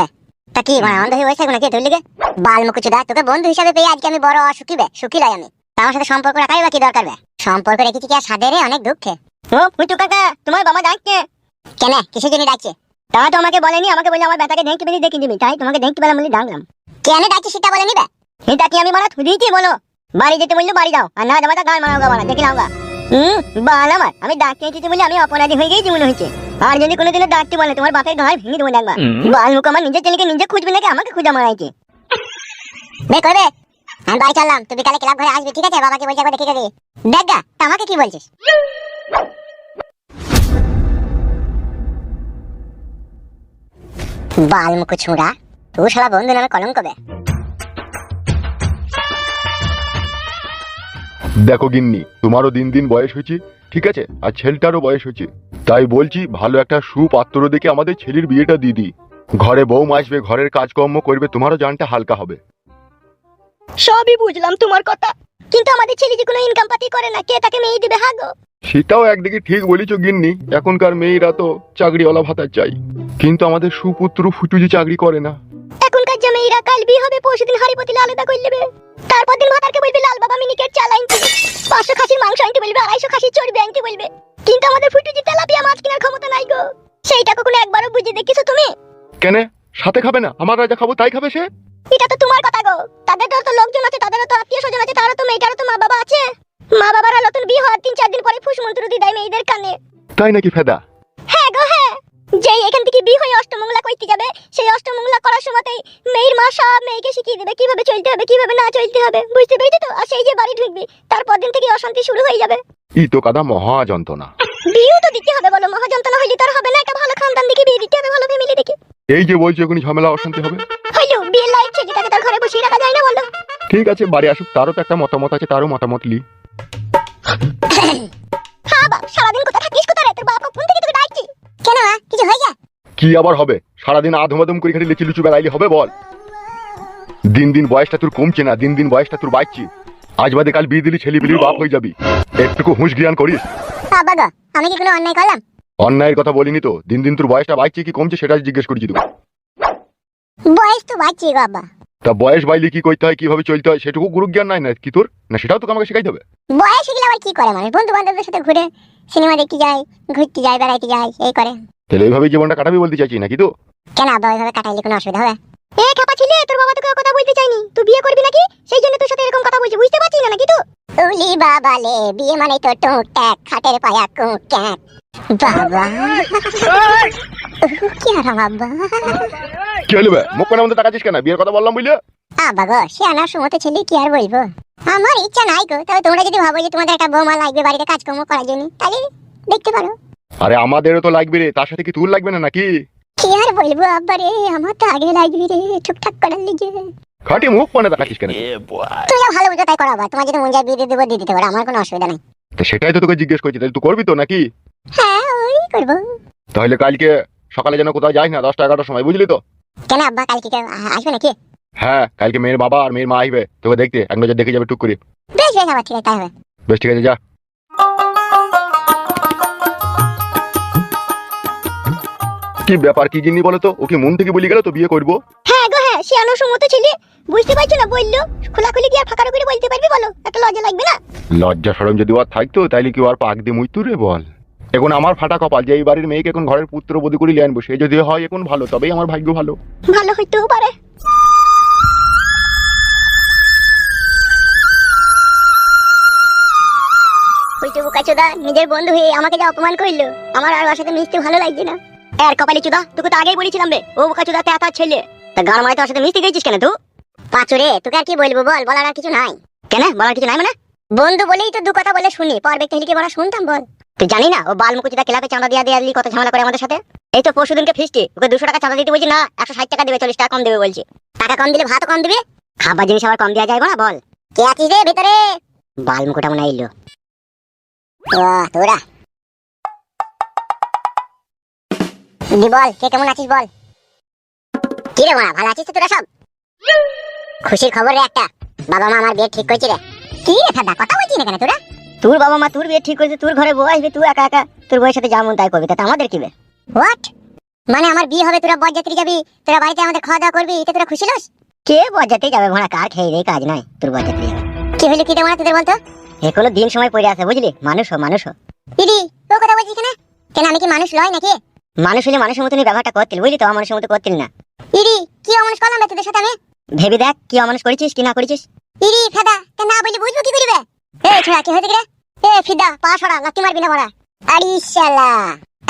বে? তা কি মানে অন্ধ হয়ে বসে থাকব নাকি তোর লিগে বাল তোকে বন্ধু হিসাবে পেয়ে আজকে আমি বড় অসুখী বে সুখী লাই আমি। তা আমার সাথে সম্পর্ক রাখাই বা কি দরকার বে? সম্পর্ক রেখেছি কি আর সাদে রে অনেক দুঃখে। ও ফুটু কাকা তোমার বাবা ডাকছে। কেন কিসের জন্য ডাকছে? তা তো আমাকে বলেনি আমাকে বলে আমার বেটাকে দেখতে পেলে দেখে দিবি তাই তোমাকে দেখতে পেলাম বলে ডাকলাম। কেন ডাকছে সেটা বলে নিবে এটা কি আমি মারা থুদিয়েছি বলো? বাড়ি যেতে বলল বাড়ি যাও। আর না যাবে গান মারাও গা মারা দেখি নাও গা। হুম বাল আমার আমি ডাকতে এসেছি বলে আমি অপরাধী হয়ে গেছি মনে হয়েছে আর যদি কোনোদিনও ডাকতে বলে তোমার বাপের ঘর ভেঙে দেবো একবার বাল মুখ আমার নিজের ছেলেকে নিজে খুঁজবে নাকি আমাকে খুঁজে মারাইছে বে করবে আমি বাড়ি চললাম তুই বিকালে ক্লাব ঘরে আসবি ঠিক আছে? বাবাকে বলছি একবার দেখে যাবি দেখ গা আমাকে কি বলছিস? বাল মুখু ছুঁড়া তুই শালা বন্ধু নামে কলঙ্ক বে। দেখো গিন্নি তোমারও দিন দিন বয়স হয়েছে ঠিক আছে আর ছেলেটারও বয়স হয়েছে। তাই বলছি ভালো একটা সুপাত্র দেখে আমাদের ছেলের বিয়েটা দিয়ে দিই। ঘরে বউ আসবে ঘরের কাজকর্ম করবে তোমারও জানটা হালকা হবে। সবই বুঝলাম তোমার কথা। কিন্তু আমাদের ছেলে যে কোনো ইনকাম পাতি করে না? কে তাকে মেয়ে দিবে হাগো সেটাও একদিকে ঠিক বলেছ গিন্নি এখনকার মেয়েরা তো চাকরিওয়ালা ভাতা চাই। কিন্তু আমাদের সুপুত্র ফুটু যে চাকরি করে না। যে মেয়েরা কাল বিয়ে হবে পরশু দিন হাড়ি আলাদা করে নেবে? তারপর দিন ভাতারকে বলবে লাল বাবা মিনিকেট চাল আনতে। পাঁচশো খাসির মাংস আনতে বলবে আড়াইশো খাসির চর্বি আনতে বলবে। কিন্তু আমাদের ফুটু যে তেলাপিয়া মাছ কেনার ক্ষমতা নাই গো। সেইটা কখনো একবারও বুঝে দেখিছো তুমি? কেন? সাথে খাবে না আমার রাজা খাব তাই খাবে সে? এটা তো তোমার কথা গো। তাদের তো লোকজন আছে তাদেরও তো আত্মীয় স্বজন আছে তারও তো মেয়েটারও তো মা বাবা আছে। মা বাবারা নতুন বিয়ে হওয়ার তিন চার দিন পরে ফুসমন্ত্র দিয়ে দেয় মেয়েদের কানে। তাই নাকি ফেদা? যেই এখান থেকে বিয়ে হয়ে অষ্টমঙ্গলা করতে যাবে সেই অষ্টমঙ্গলা করার সময়তেই মেয়ের মা সব মেয়েকে শিখিয়ে দেবে কীভাবে চলতে হবে কীভাবে না চলতে হবে বুঝতে পেরেছি তো? আর সেই যে বাড়ি ঢুকবি তারপর দিন থেকে অশান্তি শুরু হয়ে যাবে। ই তো কাদা মহা যন্ত্রণা বিয়েও তো দিতে হবে বলো মহাযন্ত্রণা হইলে তার হবে না একটা ভালো খানদান দেখে বিয়ে দিতে হবে ভালো ফ্যামিলি দেখে। এই যে বলছো এখনই ঝামেলা অশান্তি হবে? হইল বিয়ের লাইফ ছেলেটাকে তার ঘরে বসিয়ে রাখা যায় না বলো। ঠিক আছে বাড়ি আসুক তারও তো একটা মতামত আছে তারও মতামত লি হ্যাঁ বাপ সারাদিন কোথায় থাকিস? কেন কিছু হয়ে যা কি আবার হবে? সারাদিন করে খালি লিচু লিচু বেড়াইলে হবে বল। দিন দিন বয়সটা তোর কমছে না দিন দিন বয়সটা তোর বাড়ছে। আজ বাদে কাল বিয়ে দিলি ছেলে বিলির বাপ হয়ে যাবি। একটুকু হুঁশ জ্ঞান করিস। বাবা গো আমি কি কোনো অন্যায় করলাম? অন্যায়ের কথা বলিনি তো। দিন দিন তোর বয়সটা বাড়ছে কি কমছে সেটা জিজ্ঞেস করছি তোকে। বয়স তো বাড়ছি আব্বা। তা বয়স বাইলে কি করতে হয় কীভাবে চলতে হয় সেটুকু গুরু জ্ঞান নাই না কি তোর? না সেটাও তো আমাকে শেখাইতে হবে। বয়স গেলে আবার কি করে মানুষ? বন্ধু বান্ধবদের সাথে ঘুরে সিনেমা দেখতে যায় ঘুরতে যায় বেড়াইতে যায় এই করে। তাহলে এইভাবে জীবনটা কাটাবি বলতে চাইছি নাকি তো? কেন আবার ওইভাবে কাটাইলে কোনো অসুবিধা হবে? এ খাপা ছেলে তোর বাবা তোকে কথা বলতে চাইনি তুই বিয়ে করবি নাকি? সেই জন্য তোর সাথে এরকম কথা বলছি। বুঝতে পারছিস না নাকি তো উলি বাবালে বিয়ে মানে তো টুকটাক খাটের পায়া বাবা। কি কি হলো বে? মুখ মধ্যে তাকাচ্ছিস কেন? বিয়ের কথা বললাম বুঝলে? গো সে আনার সময় ছেলে কি আর বলব? আমার ইচ্ছা নাই গো তবে তোমরা যদি ভাবো যে তোমাদের একটা বৌমা লাগবে বাড়িতে কাজকর্ম করার জন্য তাহলে দেখতে পারো। আরে আমাদেরও তো লাগবে রে তার সাথে কি তোর লাগবে না নাকি? কি আর বলব আব্বা রে আমার তো আগে লাগবে রে টুকটাক করার লিগে খাটি মুখ কোনে তাকাচ্ছিস কেন তুমি যা ভালো বুঝো তাই করাবা তোমার যদি মন যায় বিয়ে দিয়ে দেবো দিয়ে দিতে পারো আমার কোনো অসুবিধা নাই তো সেটাই তো তোকে জিজ্ঞেস করছি তাহলে তুই করবি তো নাকি হ্যাঁ ওই করব তাহলে কালকে সকালে যেন কোথাও যাই না দশটা এগারোটার সময় বুঝলি তো কেন আব্বা কালকে কেউ আসবে নাকি হ্যাঁ কালকে মেয়ের বাবা আর মেয়ের মা আসবে তোকে দেখতে এক নজর দেখে যাবে টুক করে বেশ বেশ আবার ঠিক আছে তাই হবে বেশ ঠিক আছে যা কি ব্যাপার কি জিনি বলো তো? ও কি মন থেকে বলি গেল তো বিয়ে করব? হ্যাঁ গো হ্যাঁ সে আনো সমত ছেলে। বুঝতে পারছ না বলল? খোলাখুলি কি আর ফাঁকা করে বলতে পারবি বলো? একটা লজ্জা লাগবে না? লজ্জা সরম যদি আর থাকতো তাইলে কি আর পাক দিয়ে মুইতু রে বল? এখন আমার ফাটা কপাল যে এই বাড়ির মেয়েকে এখন ঘরের পুত্র বধূ করে লিয়ে আনব সে যদি হয় এখন ভালো তবেই আমার ভাগ্য ভালো। ভালো হইতেও পারে। হইতে বোকা চোদা নিজের বন্ধু হয়ে আমাকে যা অপমান করল আমার আর ওর সাথে মিশতে ভালো লাগছে না। আর কপালি চোদা, তোকে তো আগেই বলেছিলাম রে, ও বোকা চোদা তেতা ছেলে। তা গান মারাই তোর সাথে মিশতে গেছিস কেন তুই? পাঁচুরে, তোকে আর কি বলব বল, বলার আর কিছু নাই। কেন? বলার কিছু নাই মানে? বন্ধু বলেই তো দু কথা বলে শুনি, পর ব্যক্তি হলে কি বলা শুনতাম বল। তুই জানি না, ও বালমুকুচিদা ক্লাবে চাঁদা দিয়া দিয়ে কত ঝামেলা করে আমাদের সাথে? এই তো পরশু দিনকে ফিস্টি ওকে দুশো টাকা চাঁদা দিতে বলছি, না, একশো ষাট টাকা দেবে, চল্লিশ টাকা কম দেবে বলছি। টাকা কম দিলে ভাত কম দিবে? খাবার জিনিস আবার কম দেওয়া যায় না বল। কে আছিস রে ভিতরে? বালমুকুটা মনে এলো। তোরা। দি বল কে কেমন আছিস বল? কি রে মা ভালো আছিস তো তোরা সব? খুশির খবর রে একটা বাবা মা আমার বিয়ে ঠিক করেছে রে। কি রে ফাদা কথা বলছিস না কেন তোরা? তোর বাবা মা তোর বিয়ে ঠিক করেছে তোর ঘরে বউ আসবে তুই একা একা তোর বউয়ের সাথে যেমন তাই করবি তাতে আমাদের কি বে? হোয়াট মানে আমার বিয়ে হবে তোরা বরযাত্রী যাবি তোরা বাড়িতে আমাদের খাওয়া দাওয়া করবি তোরা খুশি লস কে বরযাত্রী যাবে ভোনা কার খেয়ে দেয় কাজ নাই তোর বরযাত্রী যাবে। কি হইল কি দেবো না তোদের বলতো? এ কোনো দিন সময় পড়ে আছে বুঝলি? মানুষ হো মানুষ হো দিদি ও কথা বলছিস কেন? কেন আমি কি মানুষ লয় নাকি? মানুষ হলে মানুষের মতনই ব্যবহারটা করতিল বুঝলি তো? মানুষের মতো করতিল না। ইরি কি অমানুষ করলাম রে তোদের সাথে আমি? ভেবে দেখ কি অমানুষ করেছিস কি না করেছিস। ইরি ফেদা কেন না বলি বুঝব কি করিবে? এ ছোড়া কি হয়েছে রে? এ ফিদা পা সরা লাকি মারবি না বড়া আরে শালা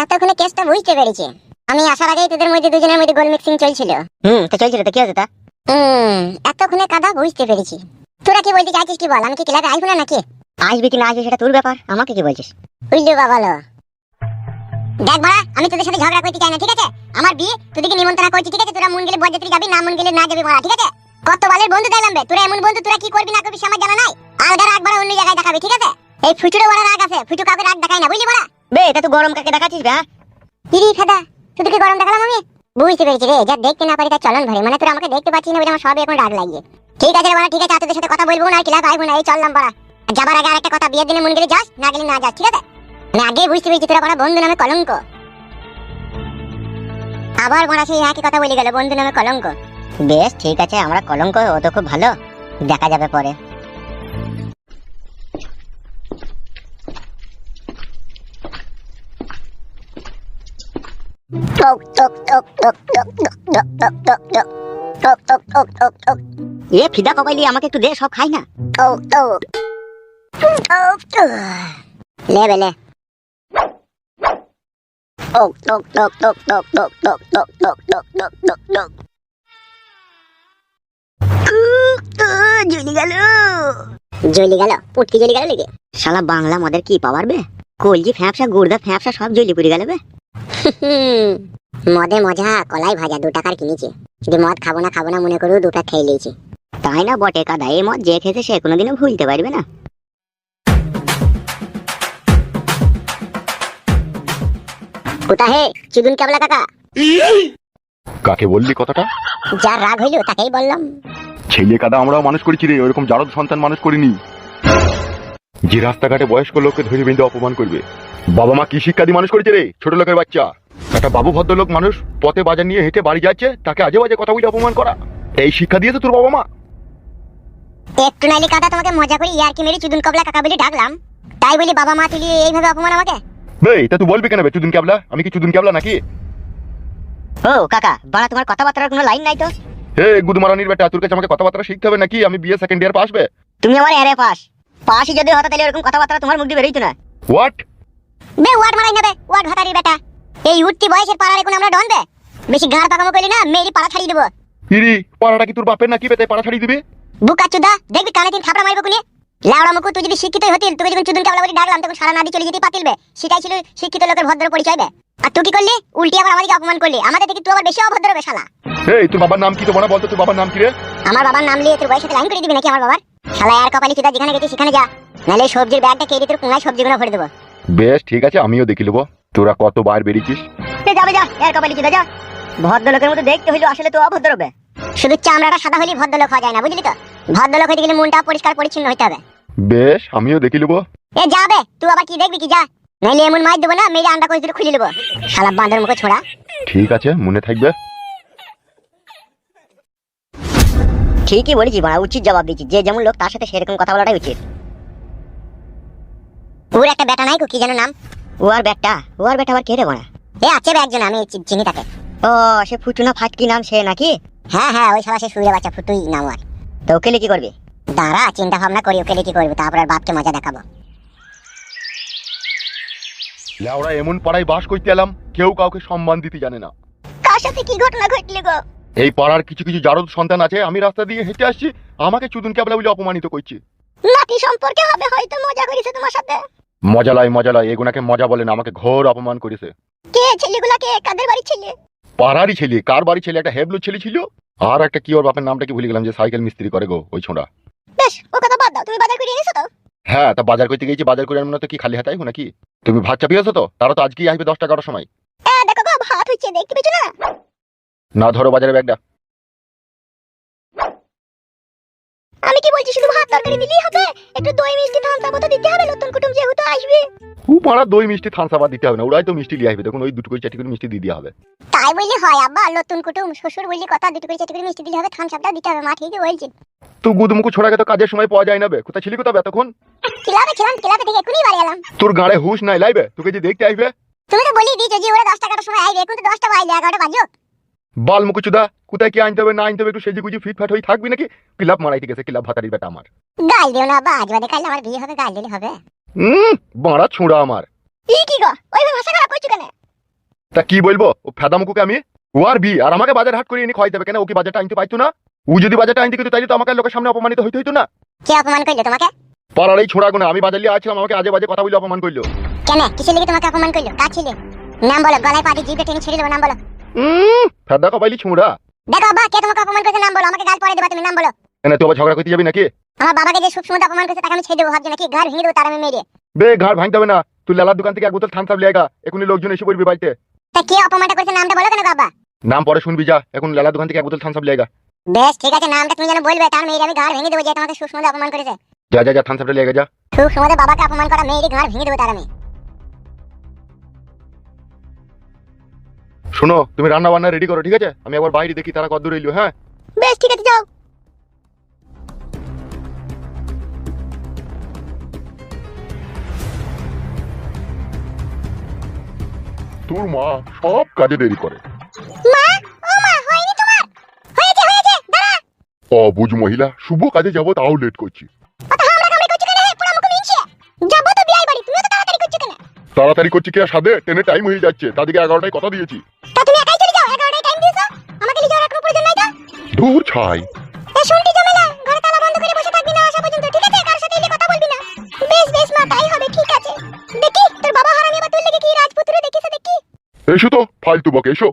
এতক্ষণে কেসটা বুঝতে পেরেছি। আমি আসার আগেই তোদের মধ্যে দুজনের মধ্যে গোল মিক্সিং চলছিল। হুম তো চলছিল তো কি হয়েছে তা? হুম এতক্ষণে কাদা বুঝতে পেরেছি। তোরা কি বলতে চাইছিস কি বল? আমি কি ক্লাবে আসব না নাকি? আসবি কি না আসবি সেটা তোর ব্যাপার আমাকে কি বলছিস? বুঝলি বাবালো দেখ বাড়া আমি তোদের সাথে ঝগড়া করতে চাই না ঠিক আছে? আমার বিয়ে তোদেরকে নিমন্ত্রণ করছি ঠিক আছে? তোরা মন গেলে বরযাত্রী যাবি না মন গেলে না যাবি মারা ঠিক আছে? কত বালের বন্ধু দেখলাম বে তোরা এমন বন্ধু তোরা কি করবি না করবি আমার জানা নাই। আলাদা রাগ বাড়া অন্য জায়গায় দেখাবি ঠিক আছে? এই বড় রাগ আছে ফুটু কাউকে রাগ দেখায় না বুঝলি বড়া? বে এটা তুই গরম কাকে দেখাচ্ছিস বে হ্যাঁ? ইরি ফেদা তোদেরকে গরম দেখালাম আমি? বুঝতে পেরেছি রে যা দেখতে না পারি তার চলন ভরে মানে তোরা আমাকে দেখতে পাচ্ছিস না বলে আমার সবই এখন রাগ লাগিয়ে। ঠিক আছে বাড়া ঠিক আছে তোদের সাথে কথা বলব না আর ক্লাব আসব না এই চললাম বাড়া। যাবার আগে আরেকটা কথা বিয়ের দিনে মন গেলে যাস না গেলে না যাস ঠিক আছে? মানে আগে বুঝতে পেরেছি তোরা বড় বন্ধু নামে কলঙ্ক আবার বড়া সেই একই কথা বলে গেল বন্ধু নামে কলঙ্ক বেশ ঠিক আছে আমরা কলঙ্ক ও তো খুব ভালো দেখা যাবে পরে টক টক টক টক টক টক টক টক টক টক টক টক টক টক টক এ ফিদা আমাকে একটু দে সব খাই না টক টক টক টক লে বেলে জ্বলি গেল জ্বলি গেল জ্বলি গেল নাকি? শালা বাংলা মদের কি পাওয়ার বে? কলজি ফ্যাপসা গুড়দা ফ্যাপসা, সব জ্বলি পুড়ে গেল বে। মদে মজা, কলাই ভাজা, দু টাকার কিনেছি। যদি মদ খাব না খাব না মনে করেও দুটা খেয়ে নিয়েছি। তাই না বটে কাদা, এই মদ যে খেয়েছে সে কোনোদিনও ভুলতে পারবে না। কোথা হে? চুদুন কেবলা কাকা। কাকে বললি কথাটা? যার রাগ হইল তাকেই বললাম। ছেলে কাদা আমরাও মানুষ করেছি রে ওরকম জারদ সন্তান মানুষ করিনি। যে রাস্তাঘাটে বয়স্ক লোককে ধরে বেঁধে অপমান করবে। বাবা মা কি শিক্ষা দিয়ে মানুষ করেছে রে ছোট লোকের বাচ্চা? একটা বাবু ভদ্রলোক মানুষ পথে বাজার নিয়ে হেঁটে বাড়ি যাচ্ছে তাকে আজে বাজে কথা বলে অপমান করা। এই শিক্ষা দিয়েছে তোর বাবা মা? একটু নাইলে কাকা তোমাকে মজা করে ইয়ারকি মেরে চুদুন কবলা কাকা বলে ডাকলাম। তাই বলি বাবা মা তুলি এইভাবে অপমান আমাকে? বে তা তুই বলবি কেন বে? চুদুন ক্যাবলা? আমি কি চুদুন ক্যাবলা নাকি? ও কাকা বাড়া তোমার কথাবার্তার কোনো লাইন নাই তো? হে গুদমারানির বেটা তোর কাছে আমাকে কথাবার্তা শিখতে হবে নাকি? আমি বিয়ে সেকেন্ড ইয়ার পাসবে তুমি আমার এরে পাস পাশই যদি হতো তাহলে এরকম কথাবার্তা তোমার মুখ দিয়ে বেরোইতো না। হোয়াট বে ওয়ার্ড মারাই নেবে ওয়ার্ড ভাতারি বেটা। এই উঠতি বয়সের পাড়ার এখন আমরা ডন দে বেশি গাঁড় পাকামো করলি না মেরি পাড়া ছাড়িয়ে দেবো। ইরি পাড়াটা কি তোর বাপের নাকি বেতে পাড়া ছাড়িয়ে দিবে? বুকা চুদা দেখবি কানে তিন থাপড়া মারবো কুনি লাউড়া তুই যদি হতিল যখন চুদুন কাবলা বলে ডাকলাম তখন সারা নাদি চলে যেতে পাতিলবে সেটাই ছিল শিক্ষিত লোকের ভদ্র পরিচয় বে। আর তুই কি করলি? উল্টি আবার আমাদেরকে অপমান করলি। আমাদের থেকে তুই আবার বেশি অভদ্র বে শালা। এই তোর বাবার নাম কি তো বলা বলতো? তোর বাবার নাম কি রে? আমার বাবার নাম নিয়ে তোর লাইন করে দিবি নাকি আমার বাবার? শালা আর কপালি যেখানে গেছিস সেখানে যা। নাহলে সবজির ব্যাগটা তোর কুঙায় সবজিগুলো ভরে দেবো। বেশ ঠিক আছে আমিও দেখি নেব। তোরা কতবার বেরিয়েছিস? এ যাবে যা এর কপালি যা। ভদ্রলোকের মতো দেখতে হইল আসলে তো অভদ্র হবে শুধু চামড়াটা সাদা হলেই ভদ্রলোক হওয়া যায় না বুঝলি তো? ভদ্রলোক হইতে গেলে মনটা পরিষ্কার পরিচ্ছন্ন হইতে হবে। বেশ আমিও দেখি নেব এ যাবে তুই আবার কি দেখবি কি যা। নাইলে এমন মার দেবো না মেরে আন্ডা করে খুলে নেব শালা বাঁধের মুখে ছোড়া। ঠিক আছে মনে থাকবে। ঠিকই বলেছি বাড়া উচিত জবাব দিচ্ছি যে যেমন লোক তার সাথে সেরকম কথা বলাটাই উচিত। ওর একটা বেটা নাই গো, কি যেন নাম? ও আর ব্যাটটা ও আর ব্যাটা আবার কে রে বাড়া? এ আছে বে একজন আমি চিনি তাকে। ও সে ফুটুনা ফাটকি নাম সে নাকি? হ্যাঁ হ্যাঁ ওই শালা সে শুয়ে বাচ্চা ফুটুই নাম আর তো ওকে কি করবে? দাঁড়া চিন্তা ভাবনা করি ওকে কি করব? তারপর আর বাপকে মজা দেখাবো। ওরা এমন পাড়ায় বাস করতে এলাম কেউ কাউকে সম্মান দিতে জানে না। কার সাথে কি ঘটনা ঘটলি গো? এই পাড়ার কিছু কিছু জারদ সন্তান আছে আমি রাস্তা দিয়ে হেঁটে আসছি আমাকে চুদুন ক্যাবলা বলে অপমানিত করছি। নাতি সম্পর্কে হবে হয়তো মজা করেছে তোমার সাথে। মজা লাই মজা লাই এগুনাকে মজা বলে না আমাকে ঘোর অপমান করেছে। কে ছেলেগুলাকে কাদের বাড়ি ছেলে? পাড়ারই ছেলে কার বাড়ি ছেলে? একটা হেবলু ছেলে ছিল? আর একটা কি ওর বাপের নামটা কি ভুলে গেলাম যে সাইকেল মিস্ত্রি করে গো ওই ছোঁড়া। বেশ ও কথা বাদ দাও তুমি বাজার করে এনেছো তো? হ্যাঁ তা বাজার করতে গেছি বাজার করে আনব তো কি খালি হাতাই নাকি? তুমি ভাত চাপিয়েছো তো তারা তো আজকেই আসবে দশটা এগারোটার সময়। দেখো গো ভাত হচ্ছে দেখতে পেছো না? না ধরো বাজারে ব্যাগটা। কি বলছি শুধু ভাত তরকারি দিলেই হবে? একটু দই মিষ্টি চাপা তো দিতে হবে নতুন কুটুম যেহেতু আসবে। ও মারা দই মিষ্টি থানসাবা দিতে হবে না ওরাই তো মিষ্টি লিয়ে আসবে। দেখুন ওই দুটো করে চারটি করে মিষ্টি দিয়ে দেওয়া হবে। তাই বললি হয় আব্বা নতুন কুটুম শ্বশুর বললি কথা দুটো করে চারটি করে মিষ্টি দিলে হবে থান সাপটা দিতে হবে মা ঠিকই বলছি। তো গুদুমুকু ছোড়াকে তো কাজের সময় পাওয়া যায় না বে। কোথায় ছিলি কোথাও এতক্ষণ? ক্লাবে ছিলাম ক্লাবে থেকে এখনই বাড়ি এলাম। তোর গাড়ে হুশ নাই লাইবে? তোকে যে দেখতে আসবে? তুমি তো বলি দিয়েছ যে ওরা দশ টাকার সময় আইবে এখন তো দশটা বাজলে এগারোটা বাজো বাল মুকুচুদা কোথায় কি আনতে হবে না আনতে হবে একটু সেজে গুজি ফিট ফাট হয়ে থাকবি নাকি? ক্লাব মারাইতে গেছে ক্লাব ভাতারির বেটা আমার। গাল দিও না বাদে কাল আমার বিয়ে হবে গাল দিলে হবে। হুম বাড়া ছুঁড়া আমার। ই কি গো ওইভাবে ভাষা খারাপ কেন? তা কি বলব ও ফেদা মুকুকে আমি? ও আর বি আর আমাকে বাজার হাট করে এনে হবে কেন? ওকে বাজারটা আনতে পাইতো না? ও যদি বাজারটা আনতে কিন্তু তাইলে তো আমাকে লোকের সামনে অপমানিত হইতে হইতো না? কে অপমান করল তোমাকে? পাড়ার এই ছোড়া গুনা আমি বাজার লিয়ে আসছিলাম আমাকে আজে বাজে কথা বলে অপমান করল। কেন? কিসের লেগে তোমাকে অপমান করল? কার ছিলে? নাম বলো গলায় পাটি জিভে টেনে ছেড়ে দেবো নাম বলো। ফেদা কপাইলি ছুঁড়া দেখো আব্বা কে তোমাকে অপমান করেছে নাম বলো আমাকে গাল পরে দেবা তুমি নাম বলো। কেন তুই আবার ঝগড়া করতে যাবি নাকি? আমার বাবাকে যে সব সময় অপমান করেছে তাকে আমি ছেড়ে দেবো ভাবছি নাকি ঘর ভেঙে দেবো তার আমি মেরে। বে ঘাড় ভাঙতে হবে না। তুই লালার দোকান থেকে এক বোতল থানসাপ লিয়ে গা এখনই লোকজন এসে পড়বি বাড়িতে। তা কে অপমানটা করেছে নামটা বলো কেন গো আব্বা? নাম পরে শুনবি যা। এখন লালার দোকান থেকে এক বোতল থানসাপ লিয়ে বেশ ঠিক আছে নামটা তুমি যেন বলবে তার মেয়ের আমি ঘর ভেঙে দেবো যে তোমাকে সুষমদে অপমান করেছে। যা যা যা থানসাপটা লিয়ে যা। সুষমদে বাবাকে অপমান করা মেয়েরই ঘর ভেঙে দেবো তার আমি। শোনো তুমি রান্না বান্না রেডি করো ঠিক আছে? আমি একবার বাইরে দেখি তারা কত দূর এলো হ্যাঁ? বেশ ঠিক আছে যাও। তোর মা সব কাজে দেরি করে। মা? ও মা হয়নি তোমার? হয়েছে হয়েছে দাঁড়া। অবুজ মহিলা শুভ কাজে যাব তাও লেট করছি। তাড়াতাড়ি করছি কি আর সাদে ট্রেনে টাইম হয়ে যাচ্ছে। তাদেরকে এগারোটায় কথা দিয়েছি। তা তুমি একাই চলে যাও? এগারোটায় টাইম দিয়েছ? আমাকে লিখে রাখার প্রয়োজন নাই তো? দূর ছাই। এ শুনটি ঝামেলা ঘরে তালা বন্ধ করে বসে থাকবি না আসা পর্যন্ত ঠিক আছে? কার সাথে এলে কথা বলবি না। বেশ বেশ মা তাই হবে ঠিক আছে। দেখি তোর বাবা হারামি বা তোর লেগে কি রাজপুত্র দেখিস দেখি। এসো তো ফালতু বকে এসো।